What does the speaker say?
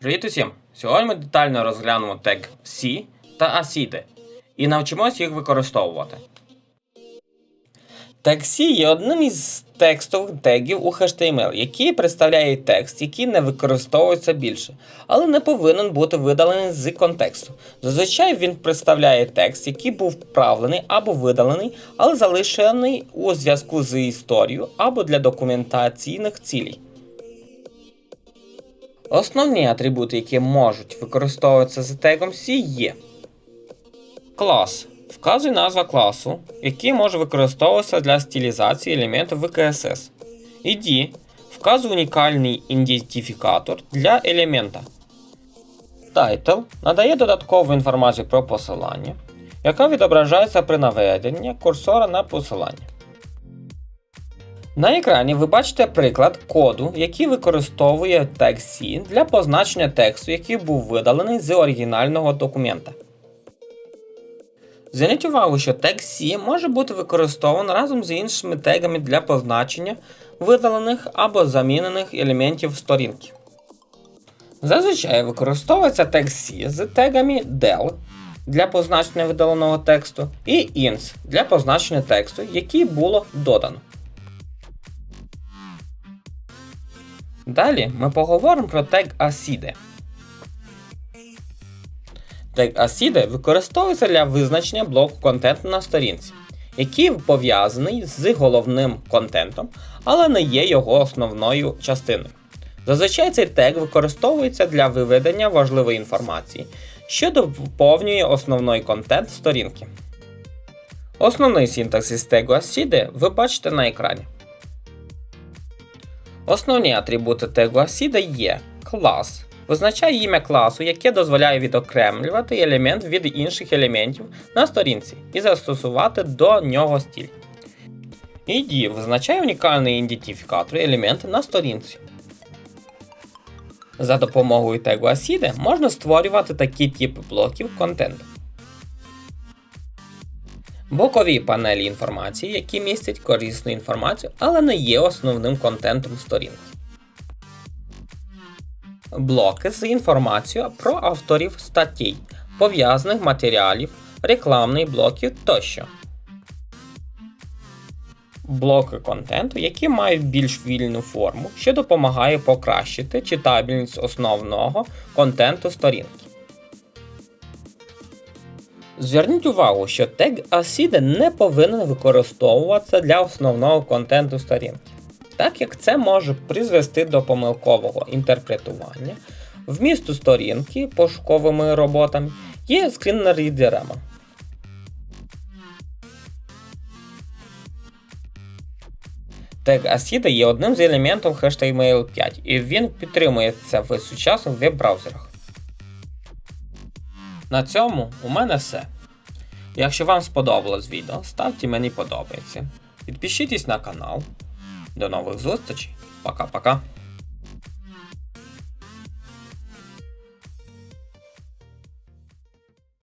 Привіт усім! Сьогодні ми детально розглянемо тег C та ACID і навчимось їх використовувати. Тег C є одним із текстових тегів у HTML, який представляє текст, який не використовується більше, але не повинен бути видалений з контексту. Зазвичай він представляє текст, який був вправлений або видалений, але залишений у зв'язку з історією або для документаційних цілей. Основні атрибути, які можуть використовуватися з тегом C є клас. Вказує назва класу, який може використовуватися для стилізації елементів VKSS. ID вказує унікальний ідентифікатор для елемента. Title надає додаткову інформацію про посилання, яка відображається при наведенні курсора на посилання. На екрані ви бачите приклад коду, який використовує тег C для позначення тексту, який був видалений з оригінального документа. Зверніть увагу, що тег C може бути використований разом з іншими тегами для позначення видалених або замінених елементів сторінки. Зазвичай використовується тег C з тегами del для позначення видаленого тексту і ins для позначення тексту, який було додано. Далі ми поговоримо про тег ACID. Тег ACID використовується для визначення блоку контенту на сторінці, який пов'язаний з головним контентом, але не є його основною частиною. Зазвичай цей тег використовується для виведення важливої інформації, що доповнює основний контент сторінки. Основний синтаксис тегу ACID ви бачите на екрані. Основні атрибути тегу ACID є клас. Визначає ім'я класу, яке дозволяє відокремлювати елемент від інших елементів на сторінці і застосувати до нього стиль. ID визначає унікальний ідентифікатор елемента на сторінці. За допомогою тегу ACID можна створювати такі типи блоків контенту. Бокові панелі інформації, які містять корисну інформацію, але не є основним контентом сторінки. Блоки з інформацією про авторів статей, пов'язаних матеріалів, рекламних блоків тощо. Блоки контенту, які мають більш вільну форму, що допомагає покращити читабельність основного контенту сторінки. Зверніть увагу, що тег ACID не повинен використовуватися для основного контенту сторінки, так як це може призвести до помилкового інтерпретування вмісту сторінки пошуковими роботами є скрінрідерами. Тег ACID є одним з елементів HTML5 і він підтримується в сучасних веб-браузерах. На цьому у мене все. Якщо вам сподобалось відео, ставте мені подобається. Підпишіться на канал. До нових зустрічей. Пока-пока.